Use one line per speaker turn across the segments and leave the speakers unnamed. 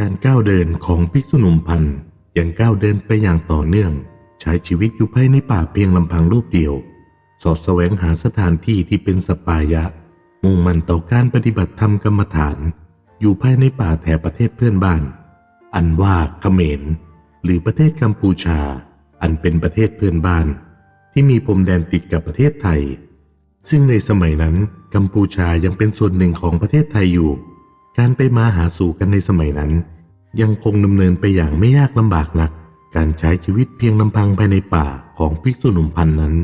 การก้าวเดินของภิกษุหนุ่มพันยังก้าวเดินไปอย่างต่อเนื่อง ใช้ชีวิตอยู่ภายในป่าเพียงลำพังรูปเดียว สอดแสวงหาสถานที่ที่เป็นสปายะ มุ่งมั่นต่อการปฏิบัติธรรมกรรมฐาน อยู่ภายในป่าแถบประเทศเพื่อนบ้าน อันว่าเขมร หรือประเทศกัมพูชา อันเป็นประเทศเพื่อนบ้าน ที่มีพรมแดนติดกับประเทศไทย ซึ่งในสมัยนั้นกัมพูชายังเป็นส่วนหนึ่งของประเทศไทยอยู่ การไปมาหาสู่กันในสมัยนั้น ยังคงดำเนินไปอย่างไม่ยากลำบากนัก การใช้ชีวิตเพียงลำพังภายในป่าของภิกษุหนุ่มพันนั้น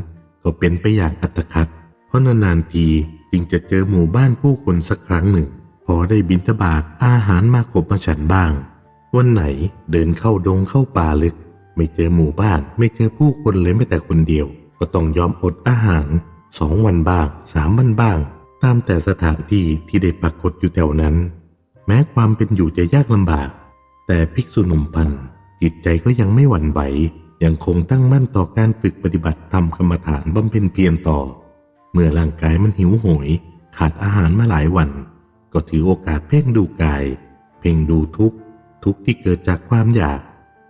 ก็เป็นไปอย่างอัตคักเพราะนานๆทีจึงจะเจอหมู่บ้านผู้คนสักครั้งหนึ่ง พอได้บินทบาทอาหารมาขบมาฉันบ้าง วันไหนเดินเข้าดงเข้าป่าลึก ไม่เจอหมู่บ้าน ไม่เจอผู้คนเลยแม้แต่คนเดียว ก็ต้องยอมอดอาหารสองวันบ้างสามวันบ้าง ตามแต่สถานที่ที่ได้ปรากฏอยู่แถวนั้น แม้ความเป็นอยู่จะยากลำบาก แต่ภิกษุหนุ่มพันจิตใจก็ยังไม่หวั่นไหวยังคงตั้งมั่นต่อการฝึกปฏิบัติธรรมกรรมฐานบำเพ็ญเพียรต่อ เมื่อร่างกายมันหิวโหย ขาดอาหารมาหลายวัน ก็ถือโอกาสเพ่งดูกาย เพ่งดูทุกทุกที่เกิดจากความอยาก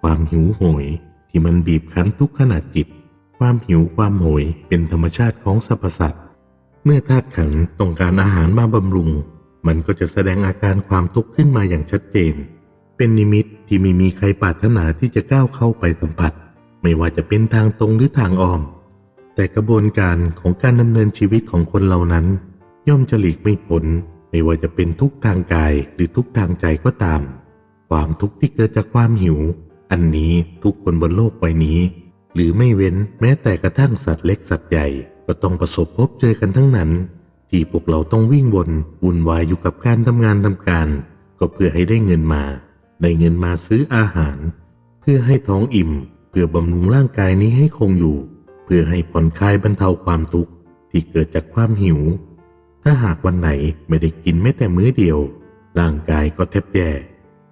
ความหิวโหย ที่มันบีบคั้นทุกขณะจิต ความหิวความโหยเป็นธรรมชาติของสรรพสัตว์เมื่อธาตุขันต้องการอาหารมาบำรุง มันก็จะแสดงอาการความทุกข์ขึ้นมาอย่างชัดเจน เป็นนิมิตที่ไม่มีใครปรารถนาที่จะก้าวเข้าไปสัมผัส ไม่ว่าจะเป็นทางตรงหรือทางอ้อม แต่กระบวนการของการดำเนินชีวิตของคนเหล่านั้น ย่อมจะหลีกไม่พ้นไม่ว่าจะเป็นทุกทางกายหรือทุกทางใจก็ตาม ความทุกข์ที่เกิดจากความหิว อันนี้ทุกคนบนโลกใบนี้ หรือไม่เว้นแม้แต่กระทั่งสัตว์เล็กสัตว์ใหญ่ก็ต้องประสบพบเจอกันทั้งนั้น ที่พวกเราต้องวิ่งวนวุ่นวายอยู่กับการทำงานทำการ ก็เพื่อให้ได้เงินมา ได้เงินมาซื้ออาหาร เพื่อให้ท้องอิ่ม เพื่อบำรุงร่างกายนี้ให้คงอยู่ เพื่อให้ผ่อนคลายบรรเทาความทุกข์ที่เกิดจากความหิว ถ้าหากวันไหนไม่ได้กินแม้แต่มื้อเดียว ร่างกายก็แทบแย่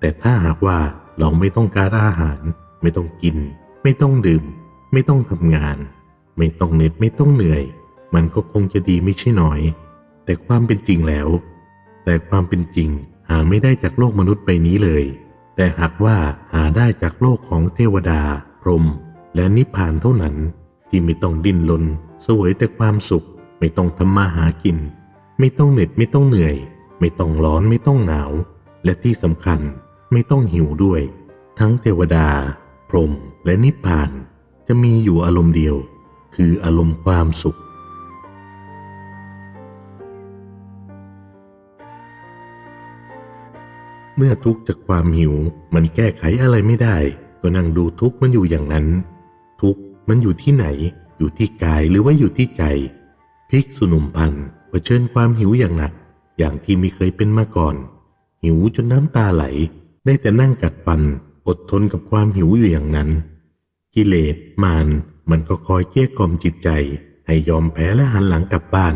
แต่ถ้าหากว่าเราไม่ต้องการอาหาร ไม่ต้องกิน ไม่ต้องดื่ม ไม่ต้องทำงาน ไม่ต้องเหน็ดไม่ต้องเหนื่อย มันก็คงจะดีไม่ใช่น้อย แต่ความเป็นจริงแล้ว แต่ความเป็นจริงหาไม่ได้จากโลกมนุษย์ใบนี้เลย แต่หากว่าหาได้จากโลกของเทวดา พรหมและนิพพานเท่านั้น ที่ไม่ต้องดิ้นรนเสวยแต่ความสุข ไม่ต้องทำมาหากิน ไม่ต้องเหน็ดไม่ต้องเหนื่อย ไม่ต้องร้อนไม่ต้องหนาว และที่สำคัญไม่ต้องหิวด้วย ทั้งเทวดา พรหมและนิพพาน จะมีอยู่อารมณ์เดียว คืออารมณ์ความสุข เมื่อทุกข์จากความหิว มันแก้ไขอะไรไม่ได้ ก็นั่งดูทุกข์มันอยู่อย่างนั้น ทุกข์มันอยู่ที่ไหน อยู่ที่กายหรือว่าอยู่ที่ใจภิกษุหนุ่มพันเผชิญความหิวอย่างหนัก อย่างที่ไม่เคยเป็นมาก่อน หิวจนน้ำตาไหล ได้แต่นั่งกัดฟัน อดทนกับความหิวอยู่อย่างนั้น กิเลสมารมันก็คอยเกลี้ยกล่อมจิตใจ ให้ยอมแพ้และหันหลังกลับบ้าน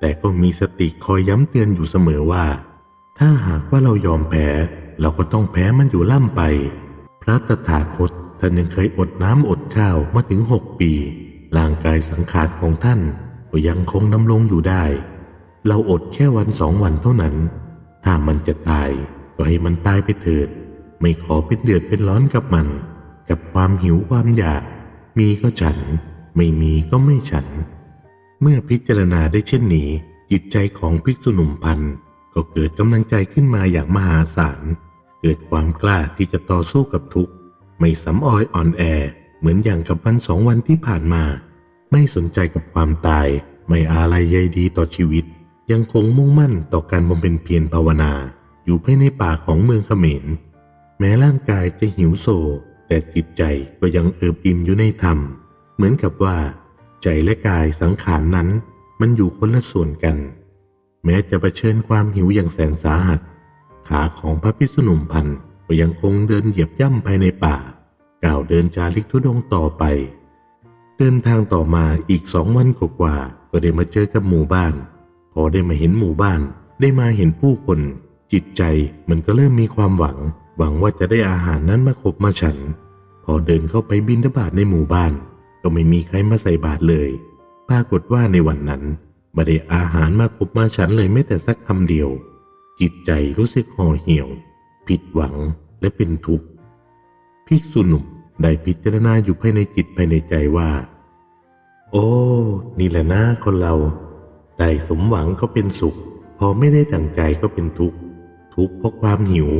แต่ก็มีสติคอยย้ำเตือนอยู่เสมอว่า ถ้าหากว่าเรายอมแพ้เราก็ต้องแพ้มันอยู่ล่ำไป พระตถาคตท่านยังเคยอดน้ำอดข้าวมาถึงหกปี ร่างกายสังขารของท่านก็ยังคงดำรงอยู่ได้ เราอดแค่วันสองวันเท่านั้น ถ้ามันจะตายก็ให้มันตายไปเถิด ไม่ขอเป็นเดือดเป็นร้อนกับมัน กับความหิวความอยาก มีก็ฉัน ไม่มีก็ไม่ฉัน เมื่อพิจารณาได้เช่นนี้ จิตใจของภิกษุหนุ่มพันธ์ ก็เกิดกำลังใจขึ้นมาอย่างมหาศาล เกิดความกล้าที่จะต่อสู้กับทุกข์ ไม่สำออยอ่อนแอ เหมือนอย่างกับวันสองวันที่ผ่านมา ไม่สนใจกับความตาย ไม่อาลัยใยดีต่อชีวิต ยังคงมุ่งมั่นต่อการบำเพ็ญเพียรภาวนา อยู่ภายในป่าของเมืองเขมร แม้ร่างกายจะหิวโซ แต่จิตใจก็ยังเอิบอิ่มอยู่ในธรรม เหมือนกับว่า ใจและกายสังขารนนั้น มันอยู่คนละส่วนกัน แม้จะเผชิญความหิวอย่างแสนสาหัส ขาของพระพิษณุมพันธ์ก็ยังคงเดินเหยียบย่ำภายในป่าก้าวเดินจาริกทุดงต่อไป เดินทางต่อมาอีกสองวันกว่าก็ได้มาเจอกับหมู่บ้าน พอได้มาเห็นหมู่บ้าน ได้มาเห็นผู้คน จิตใจมันก็เริ่มมีความหวัง หวังว่าจะได้อาหารนั้นมาคบมาฉัน พอเดินเข้าไปบินทบาทในหมู่บ้าน ก็ไม่มีใครมาใส่บาตรเลย ปรากฏว่าในวันนั้น ไม่ได้อาหารมาคบมาฉันเลยแม้แต่สักคำเดียว จิตใจรู้สึกห่อเหี่ยว ผิดหวังและเป็นทุกข์ภิกษุหนุ่มได้พิจารณาอยู่ภายในจิตภายในใจว่า โอ้ นี่แหละนะคนเรา ได้สมหวังก็เป็นสุข พอไม่ได้ดังใจก็เป็นทุกข์ ทุกข์เพราะความหิว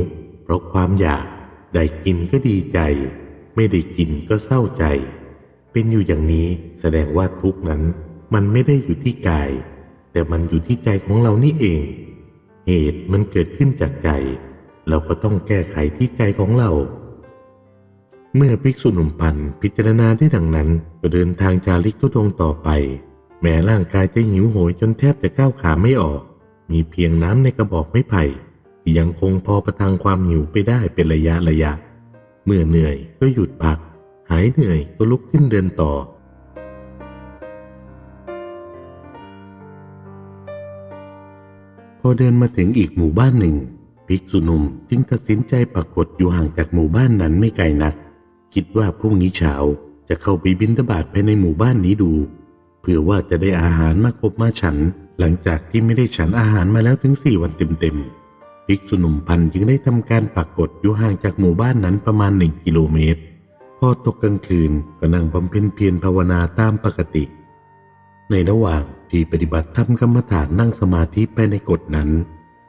เพราะความอยาก ได้กินก็ดีใจ ไม่ได้กินก็เศร้าใจ เป็นอยู่อย่างนี้แสดงว่าทุกข์นั้น มันไม่ได้อยู่ที่กาย แต่มันอยู่ที่ใจของเรานี่เอง เหตุมันเกิดขึ้นจากใจ เราก็ต้องแก้ไขที่ใจของเรา เมื่อภิกษุหนุ่มพันพิจารณาได้ดังนั้นก็เดินทางจาริกทุดงต่อไป แม้ร่างกายจะหิวโหยจนแทบจะก้าวขาไม่ออก มีเพียงน้ำในกระบอกไม้ไผ่ยังคงพอประทังความหิวไปได้เป็นระยะระยะ เมื่อเหนื่อยก็หยุดพัก หายเหนื่อยก็ลุกขึ้นเดินต่อ อเดินมาถึงอีกหมู่บ้านหนึ่งภิกษุหนุ่มจึงตัดสินใจปรากฏอยู่ห่างจากหมู่บ้านนั้นไม่ไกลนัก คิดว่าพรุ่งนี้เช้าจะเข้าไปบินทบาทภายในหมู่บ้านนี้ดู เพื่อว่าจะได้อาหารมาครบมาฉัน หลังจากที่ไม่ได้ฉันอาหารมาแล้วถึงสี่วันเต็มๆภิกษุหนุ่มพันจึงได้ทำการปรากฏอยู่ห่างจากหมู่บ้านนั้นประมาณหนึ่งกิโลเมตร พอตกกลางคืนก็นั่งบำเพ็ญเพียรภาวนาตามปกติ ในระหว่างที่ปฏิบัติธรรมกรรมฐานนั่งสมาธิไปในกฎนั้น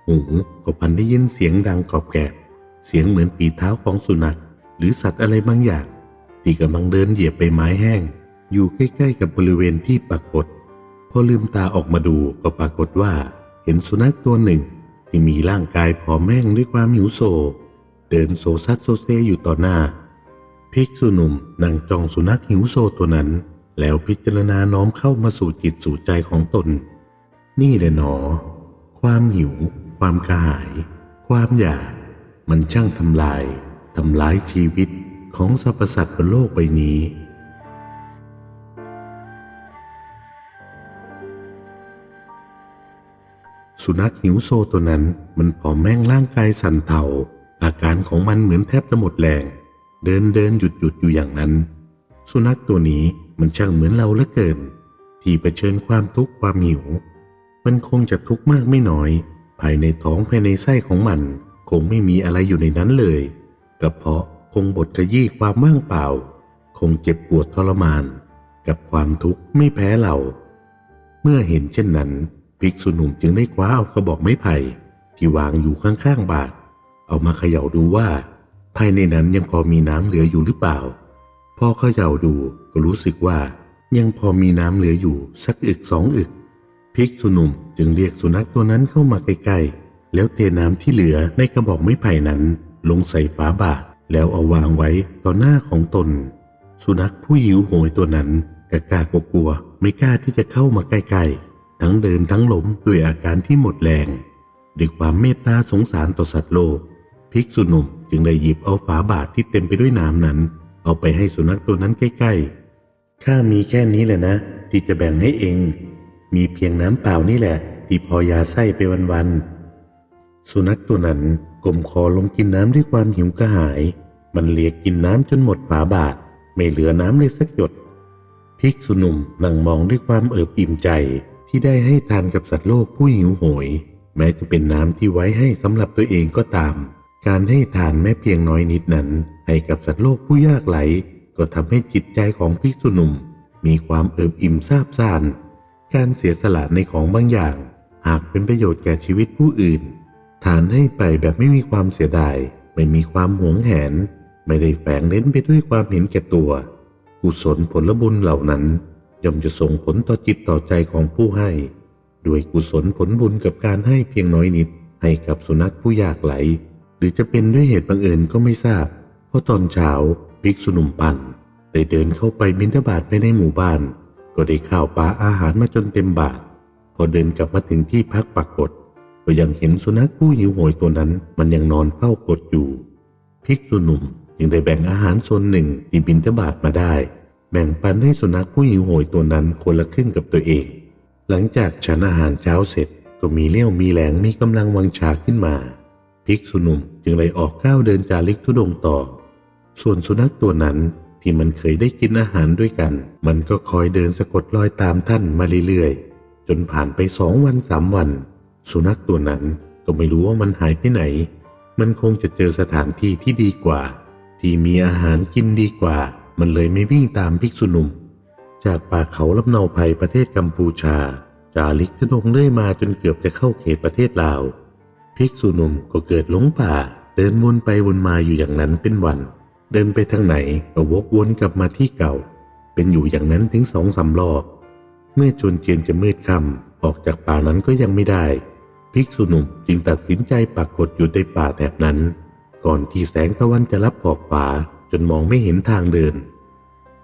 หูก็พันได้ยินเสียงดังกรอบแกรบเสียงเหมือนปีเท้าของสุนัขหรือสัตว์อะไรบางอย่าง ที่กำลังเดินเหยียบใบไม้แห้ง อยู่ใกล้ๆกับบริเวณที่ปรากฏ พอลืมตาออกมาดูก็ปรากฏว่า เห็นสุนัขตัวหนึ่ง ที่มีร่างกายผอมแห้งด้วยความหิวโซ เดินโซซัดโซเซอยู่ต่อหน้า ภิกษุหนุ่มนั่งจ้องสุนัขหิวโซตัวนั้น แล้วพิจารณาน้อมเข้ามาสู่จิตสู่ใจของตน นี่แหละหนอ ความหิว ความกระหาย ความอยาก มันช่างทำลายทำลายชีวิตของสรรพสัตว์บนโลกใบนี้ สุนัขหิวโซตัวนั้นมันผอมแม่งร่างกายสั่นเทาอาการของมันเหมือนแทบจะหมดแรง เดินเดินหยุดหยุดอยู่อย่างนั้น สุนัขตัวนี้ มันช่างเหมือนเราเหลือเกิน ที่เผชิญความทุกข์ความหิว มันคงจะทุกข์มากไม่น้อย ภายในท้องภายในไส้ของมัน คงไม่มีอะไรอยู่ในนั้นเลยกระเพาะคงบดขยี้ความว่างเปล่า คงเจ็บปวดทรมาน กับความทุกข์ไม่แพ้เรา เมื่อเห็นเช่นนั้น ภิกษุหนุ่มจึงได้คว้าเอากระบอกไม้ไผ่ที่วางอยู่ข้างๆบาท เอามาเขย่าดูว่า ภายในนั้นยังพอมีน้ำเหลืออยู่หรือเปล่า พอเขย่าดูก็รู้สึกว่ายังพอมีน้ำเหลืออยู่สักอึกสองอึกภิกษุนุ่มจึงเรียกสุนัขตัวนั้นเข้ามาใกล้ๆ แล้วเทน้ำที่เหลือในกระบอกไม้ไผ่นั้น ลงใส่ฝาบาทแล้วเอาวางไว้ต่อหน้าของตน สุนัขผู้หิวโหยตัวนั้นกะกากลัวไม่กล้าที่จะเข้ามาใกล้ๆ ทั้งเดินทั้งล้มด้วยอาการที่หมดแรงด้วยความเมตตาสงสารต่อสัตว์โลก ภิกษุหนุ่มจึงได้หยิบเอาฝาบาทที่เต็มไปด้วยน้ำนั้น เอาไปให้สุนัขตัวนั้นใกล้ๆ ข้ามีแค่นี้แหละนะ ที่จะแบ่งให้เอง มีเพียงน้ำเปล่านี่แหละ ที่พอยาไส้ไปวันๆ สุนัขตัวนั้นกลมคอลงกินน้ำด้วยความหิวกระหาย มันเลียกินน้ำจนหมดฝาบาท ไม่เหลือน้ำเลยสักหยดภิกษุนุ่มนั่งมองด้วยความเอิบอิ่มใจที่ได้ให้ทานกับสัตว์โลกผู้หิวโหย แม้จะเป็นน้ำที่ไว้ให้สำหรับตัวเองก็ตาม การให้ทานแม้เพียงน้อยนิดนั้น ให้กับสัตว์โลกผู้ยากไร้ก็ทำให้จิตใจของภิกษุหนุ่ม มีความเอิบอิ่มซาบซ่าน การเสียสละในของบางอย่าง หากเป็นประโยชน์แก่ชีวิตผู้อื่น ทานให้ไปแบบไม่มีความเสียดาย ไม่มีความหวงแหน ไม่ได้แฝงเน้นไปด้วยความเห็นแก่ตัว กุศลผลบุญเหล่านั้น ย่อมจะส่งผลต่อจิตต่อใจของผู้ให้ ด้วยกุศลผลบุญกับการให้เพียงน้อยนิด ให้กับสุนัขผู้ยากไหล รือจะเป็นด้วยเหตุบังเอิญก็ไม่ทราบ เพราะตอนเช้าภิกษุหนุ่มปั่นได้เดินเข้าไปบิณฑบาตไปในหมู่บ้าน ก็ได้ข้าวปลาอาหารมาจนเต็มบาท พอเดินกลับมาถึงที่พักปรากฏ ก็ยังเห็นสุนัขผู้หิวโหยตัวนั้น มันยังนอนเฝ้ากดอยู่ภิกษุหนุ่มจึงได้แบ่งอาหารส่วนหนึ่งที่บิณฑบาตมาได้ แบ่งปันให้สุนัขผู้หิวโหยตัวนั้นคนละครึ่งกับตัวเอง หลังจากฉันอาหารเช้าเสร็จก็มีเลี้ยวมีแรงมีกำลังวังชาขึ้นมา ภิกษุหนุ่มจึงเลยออกก้าวเดินจาริกทุดงต่อ ส่วนสุนัขตัวนั้นที่มันเคยได้กินอาหารด้วยกัน มันก็คอยเดินสะกดรอยตามท่านมาเรื่อยๆ จนผ่านไปสองวันสามวัน สุนัขตัวนั้นก็ไม่รู้ว่ามันหายไปไหน มันคงจะเจอสถานที่ที่ดีกว่า ที่มีอาหารกินดีกว่า มันเลยไม่วิ่งตามภิกษุหนุ่ม จากป่าเขาลำเนาภัยประเทศกัมพูชา จาริกทุดงเลื่อยมาจนเกือบจะเข้าเขตประเทศลาว ภิกษุหนุ่มก็เกิดหลงป่า เดินวนไปวนมาอยู่อย่างนั้นเป็นวัน เดินไปทางไหนก็วกวนกลับมาที่เก่า เป็นอยู่อย่างนั้นถึงสองสามรอบ เมื่อจนเจียนจะมืดค่ำออกจากป่านั้นก็ยังไม่ได้ ภิกษุหนุ่มจึงตัดสินใจปักกดอยู่ในป่าแถบนั้น ก่อนที่แสงตะวันจะรับขอบฟ้าจนมองไม่เห็นทางเดิน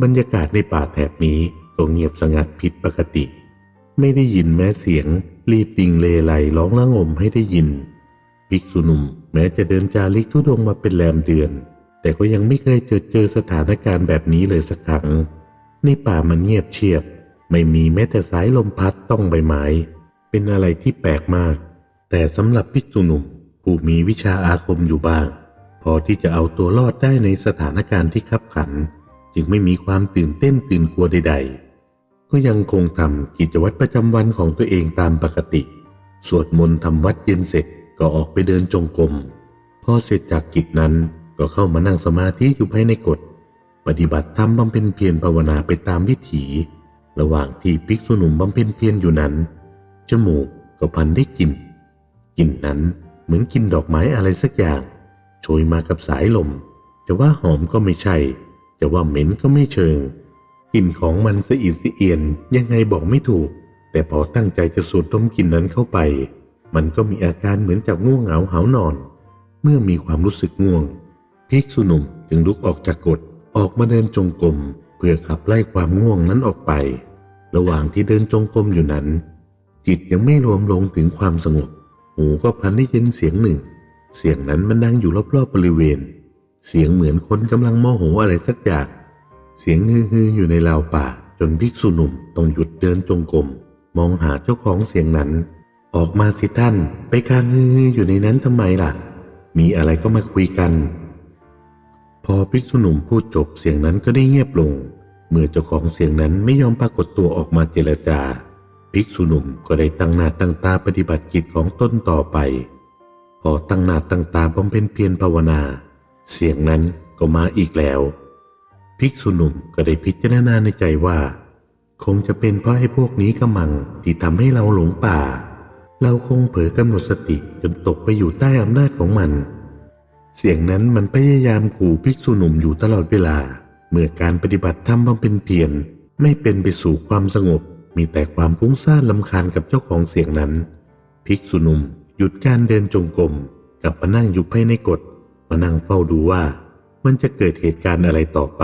บรรยากาศในป่าแถบนี้ก็เงียบสงัดผิดปกติ ไม่ได้ยินแม้เสียงรีบติงเลไลร้องละงมให้ได้ยิน ภิกษุหนุ่มแม้จะเดินจาริกทุดงค์มาเป็นแรมเดือน แต่ก็ยังไม่เคยเจอเจอสถานการณ์แบบนี้เลยสักครั้ง ในป่ามันเงียบเชียบ ไม่มีแม้แต่สายลมพัดต้องใบไม้ เป็นอะไรที่แปลกมาก แต่สำหรับภิกษุหนุ่มผู้มีวิชาอาคมอยู่บ้าง พอที่จะเอาตัวรอดได้ในสถานการณ์ที่ขับขัน จึงไม่มีความตื่นเต้นตื่นกลัวใด ๆ ก็ยังคงทำกิจวัตรประจำวันของตัวเองตามปกติ สวดมนต์ทำวัดเย็นเสร็จ ก็ออกไปเดินจงกรมพอเสร็จจากกิจนั้นก็เข้ามานั่งสมาธิอยู่ภายในกฎปฏิบัติธรรมบำเพ็ญเพียรภาวนาไปตามวิถี ระหว่างที่ภิกษุหนุ่มบำเพ็ญเพียรอยู่นั้น จมูกก็พันได้กลิ่นกลิ่นนั้นเหมือนกลินดอกไม้อะไรสักอย่าง โชยมากับสายลมจะว่าหอมก็ไม่ใช่จะว่าเหม็นก็ไม่เชิงกลิ่นของมันสะอิดสะเอียนยังไงบอกไม่ถูก แต่พอตั้งใจจะสูดดมกลิ่นนั้นเข้าไป มันก็มีอาการเหมือนจับง่วงเหงาหานอน เมื่อมีความรู้สึกง่วง ภิกษุหนุ่มจึงลุกออกจากกฎออกมาเดินจงกรมเพื่อขับไล่ความง่วงนั้นออกไป ระหว่างที่เดินจงกรมอยู่นั้น จิตยังไม่รวมลงถึงความสงบ หูก็พันได้ยินเสียงหนึ่ง เสียงนั้นมันดังอยู่รอบๆบริเวณ เสียงเหมือนคนกำลังโมโหอะไรสักอย่างเสียงฮือๆอยู่ในราวป่าจนภิกษุหนุ่มต้องหยุดเดินจงกรมมองหาเจ้าของเสียงนั้น ออกมาสิท่าน ไปค้างฮืออยู่ในนั้นทำไมล่ะ มีอะไรก็มาคุยกัน พอภิกษุหนุ่มพูดจบเสียงนั้นก็ได้เงียบลง เมื่อเจ้าของเสียงนั้นไม่ยอมปรากฏตัวออกมาเจรจา ภิกษุหนุ่มก็ได้ตั้งหน้าตั้งตาปฏิบัติกิจของตนต่อไป พอตั้งหน้าตั้งตาบำเพ็ญเพียรภาวนา เสียงนั้นก็มาอีกแล้ว ภิกษุหนุ่มก็ได้พิจารณาในใจว่า คงจะเป็นเพราะให้พวกนี้กำมังที่ทำให้เราหลงป่า เราคงเผลอกำหนดสติจนตกไปอยู่ใต้อำนาจของมัน เสียงนั้นมันพยายามขู่ภิกษุหนุ่มอยู่ตลอดเวลา เมื่อการปฏิบัติธรรมบำเพ็ญเพียรไม่เป็นไปสู่ความสงบ มีแต่ความฟุ้งซ่านลำคาญกับเจ้าของเสียงนั้น ภิกษุหนุ่มหยุดการเดินจงกรมกลับมานั่งอยู่ภายในกฎมานั่งเฝ้าดูว่ามันจะเกิดเหตุการณ์อะไรต่อไป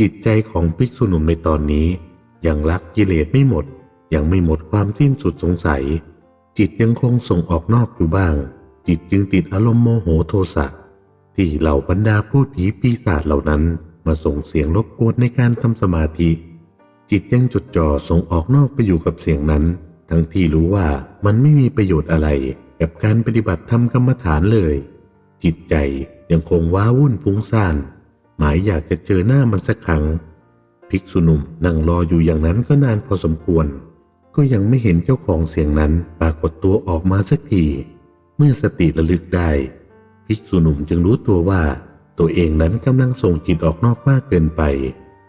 จิตใจของภิกษุหนุ่มในตอนนี้ ยังรักกิเลสไม่หมด ยังไม่หมดความสิ้นสุดสงสัย จิตยังคงส่งออกนอกอยู่บ้าง จิตจึงติดอารมณ์โมโหโทสะที่เหล่าบรรดาพูดผีปีศาจเหล่านั้นมาส่งเสียงรบกวนในการทำสมาธิ จิตยังจดจ่อส่งออกนอกไปอยู่กับเสียงนั้น ทั้งที่รู้ว่ามันไม่มีประโยชน์อะไร กับการปฏิบัติธรรมกรรมฐานเลย จิตใจยังคงว้าวุ่นฟุ้งซ่าน หมายอยากจะเจอหน้ามันสักครั้ง ภิกษุหนุ่มนั่งรออยู่อย่างนั้นก็นานพอสมควร ก็ยังไม่เห็นเจ้าของเสียงนั้นปรากฏตัวออกมาสักที เมื่อสติระลึกได้ ภิกษุหนุ่มจึงรู้ตัวว่า ตัวเองนั้นกำลังส่งจิตออกนอกมากเกินไป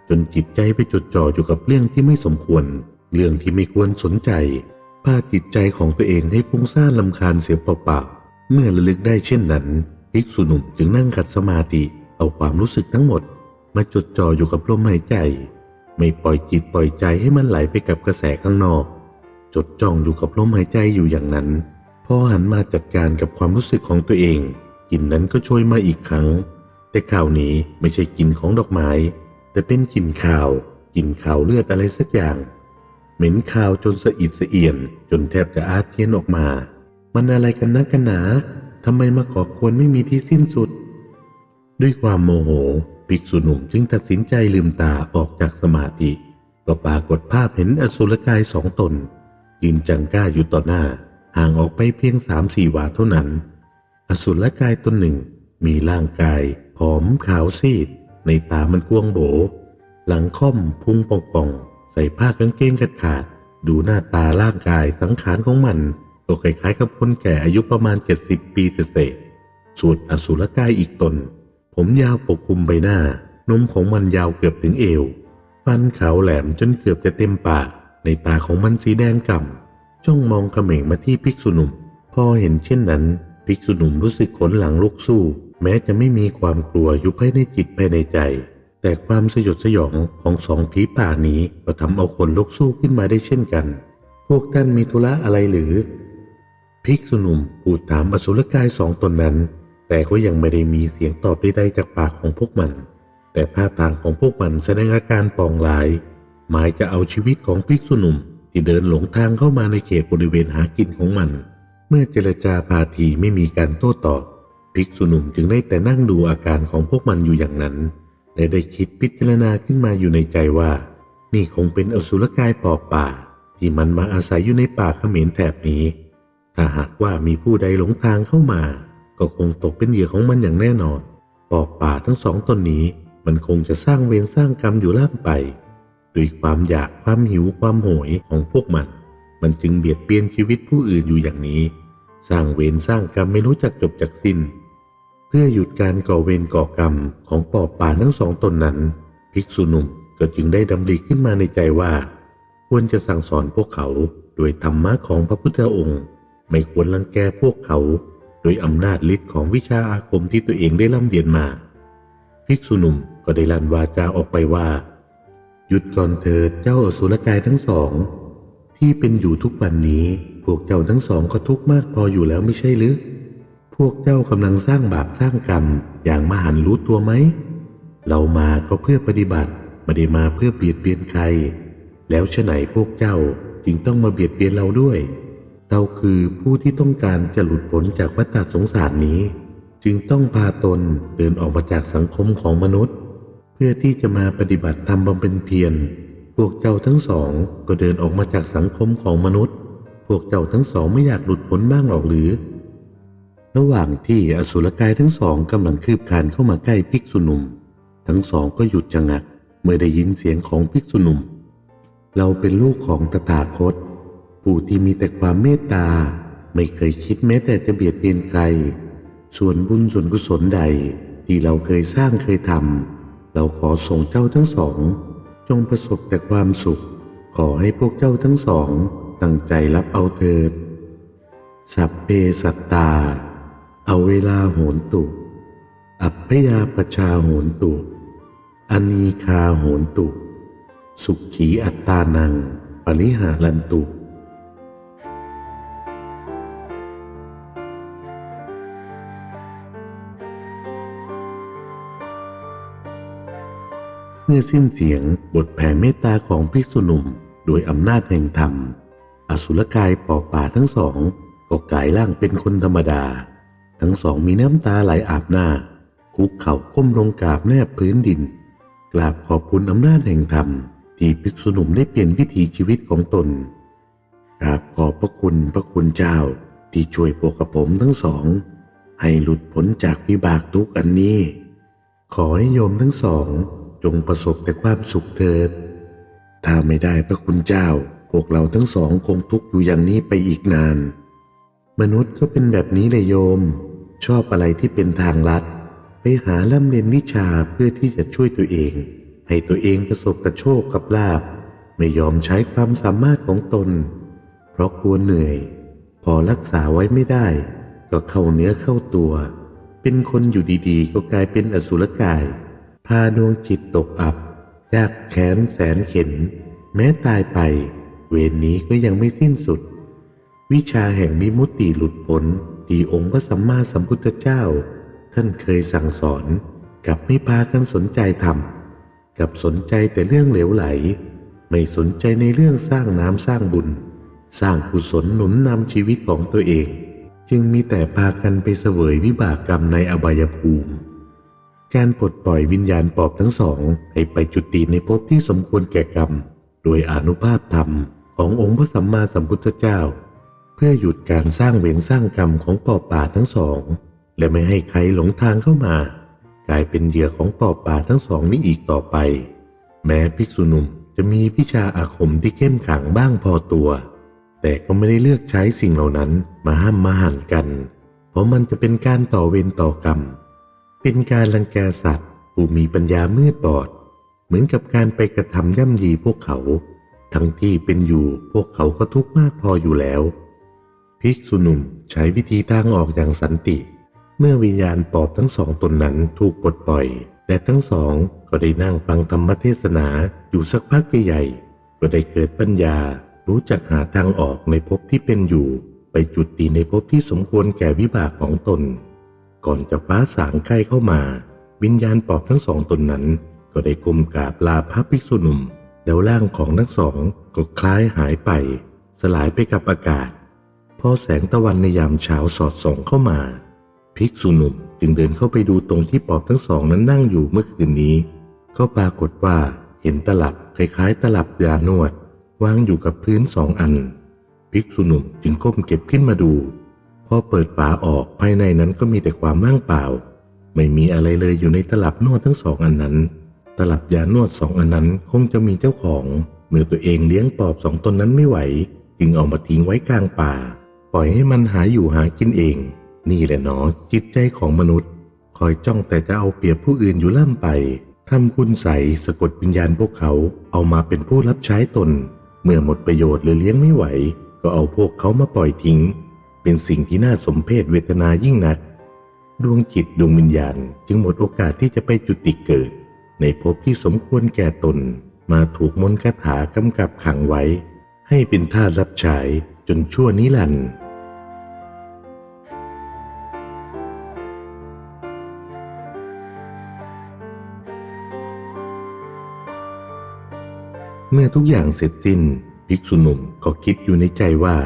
จนจิตใจไปจดจ่ออยู่กับเรื่องที่ไม่สมควร เรื่องที่ไม่ควรสนใจพาจิตใจของตัวเองให้ฟุ้งซ่านลำคาญเสียเปล่าๆเมื่อระลึกได้เช่นนั้น ภิกษุหนุ่มจึงนั่งขัดสมาธิเอาความรู้สึกทั้งหมด มาจดจ่ออยู่กับลมหายใจ ไม่ปล่อยจิตปล่อยใจให้มันไหลไปกับกระแสข้างนอก จดจ้องอยู่กับลมหายใจอยู่อย่างนั้น พอหันมาจัดการกับความรู้สึกของตัวเองกลิ่นนั้นก็โชยมาอีกครั้ง แต่ข่าวนี้ไม่ใช่กลิ่นของดอกไม้ แต่เป็นกลิ่นข่าวกลิ่นข่าวเลือดอะไรสักอย่าง เหม็นข่าวจนสะอิดสะเอียน จนแทบจะอาเจียนออกมา มันอะไรกันนะกันหนาทำไมมาก่อกวนไม่มีที่สิ้นสุด ด้วยความโมโหภิกษุหนุ่มจึงตัดสินใจลืมตาออกจากสมาธิ ก็ปรากฏภาพเห็นอสุรกายสองตน ยืนจังก้าอยู่ต่อหน้า ห่างออกไปเพียงสามสี่วาเท่านั้น อสุรกายตนหนึ่งมีร่างกายผอมขาวซีด ในตามันกวงโบ หลังค่อมพุงป่องป่องๆใส่ผ้ากางเกงขาดขาด ดูหน้าตาร่างกายสังขารของมันก็คล้ายๆกับคนแก่อายุประมาณ70ปีเศษส่วนอสุรกายอีกตน ผมยาวปกคลุมใบหน้า นมของมันยาวเกือบถึงเอว ฟันขาวแหลมจนเกือบจะเต็มปาก ในตาของมันสีแดงก่ำจ้องมองกระเขม่งมาที่ภิกษุหนุ่ม พอเห็นเช่นนั้น ภิกษุหนุ่มรู้สึกขนหลังลุกสู้ แม้จะไม่มีความกลัวอยู่ภายในจิตภายในใจ แต่ความสยดสยองของสองผีป่านี้ก็ทำเอาคนลุกสู้ขึ้นมาได้เช่นกัน พวกท่านมีธุระอะไรหรือ ภิกษุหนุ่มพูดถามอสุรกายสองตนนั้น แต่ก็ยังไม่ได้มีเสียงตอบใดๆจากปากของพวกมัน แต่ท่าทางของพวกมันแสดงอาการปองร้าย หมายจะเอาชีวิตของภิกษุหนุ่มที่เดินหลงทางเข้ามาในเขตบริเวณหากินของมัน เมื่อเจรจาพาทีไม่มีการโต้ตอบภิกษุหนุ่มจึงได้แต่นั่งดูอาการของพวกมันอยู่อย่างนั้น และได้คิดพิจารณาขึ้นมาอยู่ในใจว่า นี่คงเป็นอสุรกายปอบป่า ที่มันมาอาศัยอยู่ในป่าเขมรแถบนี้ ถ้าหากว่ามีผู้ใดหลงทางเข้ามา ก็คงตกเป็นเหยื่อของมันอย่างแน่นอน ปอบป่าทั้งสองตนนี้ มันคงจะสร้างเวรสร้างกรรมอยู่ล่ำไป ด้วยความอยากความหิวความโหยของพวกมัน มันจึงเบียดเบียนชีวิตผู้อื่นอยู่อย่างนี้ สร้างเวรสร้างกรรมไม่รู้จักจบจากสิ้น เพื่อหยุดการก่อเวรก่อกรรมของปอบป่าทั้งสองตนนั้น ภิกษุหนุ่มก็จึงได้ดำริขึ้นมาในใจว่า ควรจะสั่งสอนพวกเขาโดยธรรมะของพระพุทธองค์ ไม่ควรรังแกพวกเขา โดยอำนาจฤทธิ์ของวิชาอาคมที่ตัวเองได้ร่ำเรียนมา ภิกษุหนุ่มก็ได้ลั่นวาจาออกไปว่า หยุดก่อนเถิดเจ้าอสุรกายทั้งสอง ที่เป็นอยู่ทุกวันนี้ พวกเจ้าทั้งสองก็ทุกข์มากพออยู่แล้วไม่ใช่หรือ พวกเจ้ากำลังสร้างบาปสร้างกรรมอย่างมหันต์รู้ตัวไหม เรามาก็เพื่อปฏิบัติไม่ได้มาเพื่อเบียดเบียนใคร แล้วฉะไหนพวกเจ้าจึงต้องมาเบียดเบียนเราด้วย เราคือผู้ที่ต้องการจะหลุดพ้นจากวัฏสงสารนี้ จึงต้องพาตนเดินออกมาจากสังคมของมนุษย์ เพื่อที่จะมาปฏิบัติธรรมบำเพ็ญเพียร พวกเจ้าทั้งสองก็เดินออกมาจากสังคมของมนุษย์ พวกเจ้าทั้งสองไม่อยากหลุดพ้นบ้างหรอกหรือ ระหว่างที่อสุรกายทั้งสองกำลังคืบคานเข้ามาใกล้ภิกษุหนุ่ม ทั้งสองก็หยุดชะงักเมื่อได้ยินเสียงของภิกษุหนุ่ม เราเป็นลูกของตถาคต ผู้ที่มีแต่ความเมตตา ไม่เคยคิดแม้แต่จะเบียดเบียนใคร ส่วนบุญส่วนกุศลใดที่เราเคยสร้างเคยทำ เราขอส่งเจ้าทั้งสอง จงประสบแต่ความสุข ขอให้พวกเจ้าทั้งสอง ตั้งใจรับเอาเถิด สัพเพสัตตา เอาเวลาโหนตุ อัพยาปชาโหนตุ อนีคาโหนตุ สุขีอัตตานัง ปริหารันตุ เมื่อสิ้นเสียงบทแผ่เมตตาของภิกษุหนุ่มโดยอำนาจแห่งธรรม อสุรกายปอบป่าทั้งสองก็กลายร่างเป็นคนธรรมดา ทั้งสองมีน้ำตาไหลอาบหน้า คุกเข่าก้มลงกราบแนบพื้นดิน กราบขอบคุณอำนาจแห่งธรรม ที่ภิกษุหนุ่มได้เปลี่ยนวิถีชีวิตของตนกราบขอบพระคุณพระคุณเจ้าที่ช่วยพวกกระผมทั้งสอง ให้หลุดพ้นจากวิบากทุกอันนี้ ขอให้โยมทั้งสอง จงประสบแต่ความสุขเถิด ถ้าไม่ได้พระคุณเจ้า พวกเราทั้งสองคงทุกข์อยู่อย่างนี้ไปอีกนาน มนุษย์ก็เป็นแบบนี้เลยโยม ชอบอะไรที่เป็นทางลัด ไปหาล่ำเรียนวิชาเพื่อที่จะช่วยตัวเอง ให้ตัวเองประสบกับโชคกับลาบ ไม่ยอมใช้ความสามารถของตน เพราะกลัวเหนื่อย พอรักษาไว้ไม่ได้ ก็เข้าเนื้อเข้าตัว เป็นคนอยู่ดีๆ ก็กลายเป็นอสุรกาย พาดวงจิตตกอับ จากแขนแสนเข็น แม้ตายไป เวรนนี้ก็ยังไม่สิ้นสุด วิชาแห่งมิมุติหลุดพ้นที่องค์พระสัมมาสัมพุทธเจ้า ท่านเคยสั่งสอนกับไม่พากันสนใจทำกับสนใจแต่เรื่องเหลวไหล ไม่สนใจในเรื่องสร้างน้ำสร้างบุญ สร้างกุศลหนุนนำชีวิตของตัวเอง จึงมีแต่พากันไปเสวยวิบากกรรมในอบายภูมิ การปลดปล่อยวิญญาณปอบทั้งสอง ให้ไปจุติในภพที่สมควรแก่กรรม โดยอนุภาพธรรมขององค์พระสัมมาสัมพุทธเจ้า เพื่อหยุดการสร้างเวรสร้างกรรมของปอบป่าทั้งสอง และไม่ให้ใครหลงทางเข้ามา กลายเป็นเหยื่อของปอบป่าทั้งสองนี้อีกต่อไป แม้ภิกษุหนุ่มจะมีวิชาอาคมที่เข้มขังบ้างพอตัว แต่ก็ไม่ได้เลือกใช้สิ่งเหล่านั้นมาห้ามมาหันกัน เพราะมันจะเป็นการต่อเวรต่อกรรม เป็นการรังแกสัตว์ผู้มีปัญญามืดบอด เหมือนกับการไปกระทำย่ำยีพวกเขา ทั้งที่เป็นอยู่พวกเขาก็ทุกข์มากพออยู่แล้ว ภิกษุหนุ่มใช้วิธีทางออกอย่างสันติ เมื่อวิญญาณปอบทั้งสองตนนั้นถูกปลดปล่อย และทั้งสองก็ได้นั่งฟังธรรมเทศนาอยู่สักพักใหญ่ก็ได้เกิดปัญญารู้จักหาทางออกในภพที่เป็นอยู่ ไปจุดตีในภพที่สมควรแก่วิบากของตน ก่อนจะฟ้าสางใกล้เข้ามา วิญญาณปอบทั้งสองตนนั้น ก็ได้ก้มกราบลาพระภิกษุหนุ่ม แล้วร่างของทั้งสองก็คล้ายหายไป สลายไปกับอากาศ พอแสงตะวันในยามเช้าสอดส่องเข้ามา ภิกษุหนุ่มจึงเดินเข้าไปดูตรงที่ปอบทั้งสองนั้นนั่งอยู่เมื่อคืนนี้ ก็ปรากฏว่าเห็นตลับคล้ายๆ ตลับยานวด วางอยู่กับพื้นสองอัน ภิกษุหนุ่มจึงก้มเก็บขึ้นมาดู พอเปิดฝาออกภายในนั้นก็มีแต่ความว่างเปล่า ไม่มีอะไรเลยอยู่ในตลับนวดทั้งสองอันนั้น ตลับยานวดสองอันนั้นคงจะมีเจ้าของ เมื่อตัวเองเลี้ยงปอบสองตนนั้นไม่ไหว จึงเอามาทิ้งไว้กลางป่า ปล่อยให้มันหาอยู่หากินเอง นี่แหละเนาะจิตใจของมนุษย์ คอยจ้องแต่จะเอาเปรียบผู้อื่นอยู่ล่ำไปทำคุณใสสะกดวิญญาณพวกเขาเอามาเป็นผู้รับใช้ตน เมื่อหมดประโยชน์หรือเลี้ยงไม่ไหว ก็เอาพวกเขามาปล่อยทิ้ง เป็นสิ่งที่น่าสมเพชเวทนายิ่งนัก ดวงจิตดวงวิญญาณจึงหมดโอกาสที่จะไปจุติเกิด ในภพที่สมควรแก่ตนมาถูกมนต์คาถากำกับขังไว้ ให้เป็นท่ารับใช้จนชั่วนิรันดร์เมื่อทุกอย่างเสร็จสิ้น ภิกษุหนุ่มก็คิดอยู่ในใจว่า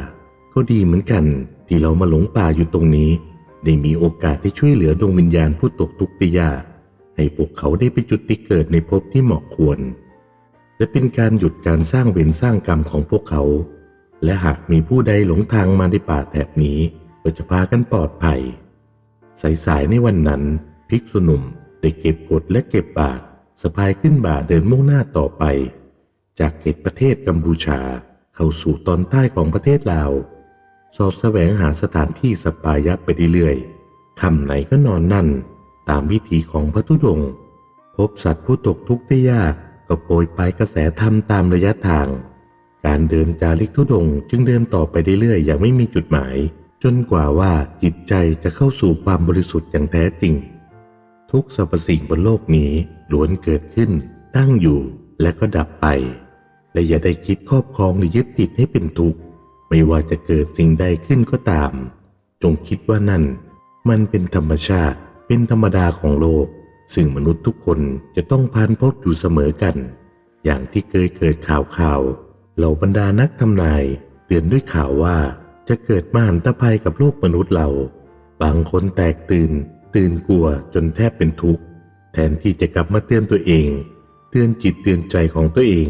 ก็ดีเหมือนกัน ที่เรามาหลงป่าอยู่ตรงนี้ ได้มีโอกาสได้ช่วยเหลือดวงวิญญาณผู้ตกทุกข์ได้ยากให้พวกเขาได้ไปจุดติเกิดในภพที่เหมาะควร และเป็นการหยุดการสร้างเวรสร้างกรรมของพวกเขา และหากมีผู้ใดหลงทางมาในป่าแถบนี้ก็จะพากันปลอดภัย สายๆในวันนั้น ภิกษุหนุ่มได้เก็บกดและเก็บบาตรสะพายขึ้นบ่าเดินมุ่งหน้าต่อไป จากเขตประเทศกัมพูชา เข้าสู่ตอนใต้ของประเทศลาว สอดแสวงหาสถานที่สปายะไปเรื่อยๆคำไหนก็นอนนั่น ตามวิถีของพระธุดงค์พบสัตว์ผู้ตกทุกข์ได้ยากก็โปรยไปลายกระแสธรรมตามระยะทาง การเดินจาริกธุดงจึงเดินต่อไปเรื่อยๆอย่างไม่มีจุดหมาย จนกว่าว่าจิตใจจะเข้าสู่ความบริสุทธิ์อย่างแท้จริง ทุกสรรพสิ่งบนโลกนี้ล้วนเกิดขึ้น ตั้งอยู่และก็ดับไป และอย่าได้คิดครอบครองหรือยึดติดให้เป็นทุกข์ ไม่ว่าจะเกิดสิ่งใดขึ้นก็ตาม จงคิดว่านั่น มันเป็นธรรมชาติเป็นธรรมดาของโลก ซึ่งมนุษย์ทุกคนจะต้องผ่านพบอยู่เสมอกัน อย่างที่เคยเกิดข่าวข่าวเหล่าบรรดานักทำนาย เตือนด้วยข่าวว่าจะเกิดมหันตภัยกับโลกมนุษย์เรา บางคนแตกตื่น ตื่นกลัวจนแทบเป็นทุกข์ แทนที่จะกลับมาเตือนตัวเอง เตือนจิตเตือนใจของตัวเอง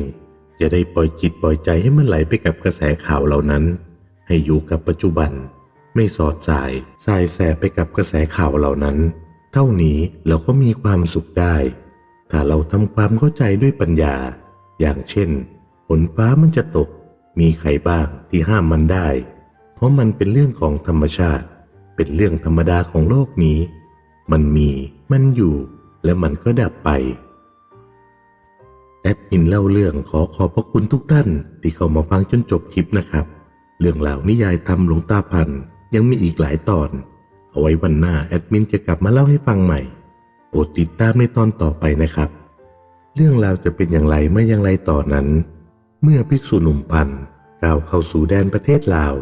จะได้ปล่อยจิตปล่อยใจให้มันไหลไปกับกระแสข่าวเหล่านั้น ให้อยู่กับปัจจุบัน ไม่สอดสายสายแสไปกับกระแสข่าวเหล่านั้น เท่านี้เราก็มีความสุขได้ ถ้าเราทำความเข้าใจด้วยปัญญา อย่างเช่นฝนฟ้ามันจะตก มีใครบ้างที่ห้ามมันได้ เพราะมันเป็นเรื่องของธรรมชาติ เป็นเรื่องธรรมดาของโลกนี้ มันมี มันอยู่ และมันก็ดับไป แอดมินเล่าเรื่องขอขอบพระคุณทุกท่าน ที่เข้ามาฟังจนจบคลิปนะครับ เรื่องราวนิยายทำหลวงตาพันยังมีอีกหลายตอน เอาไว้วันหน้าแอดมินจะกลับมาเล่าให้ฟังใหม่โปรดติดตามในตอนต่อไปนะครับ เรื่องราวจะเป็นอย่างไรเมื่ออย่างไรต่อนนั้น เมื่อภิกษุหนุ่มพันก้าวเข้าสู่แดนประเทศลาว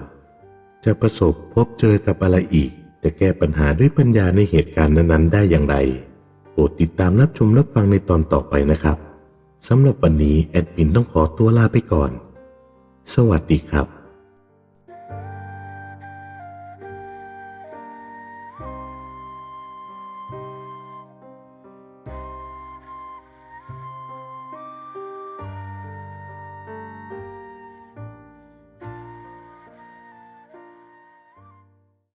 จะประสบพบเจอกับอะไรอีก จะแก้ปัญหาด้วยปัญญาในเหตุการณ์นั้นๆ ได้อย่างไรโปรดติดตามรับชมรับฟังในตอนต่อไปนะครับ สำหรับวันนี้แอดมินต้องขอตัวลาไปก่อน สวัสดีครับ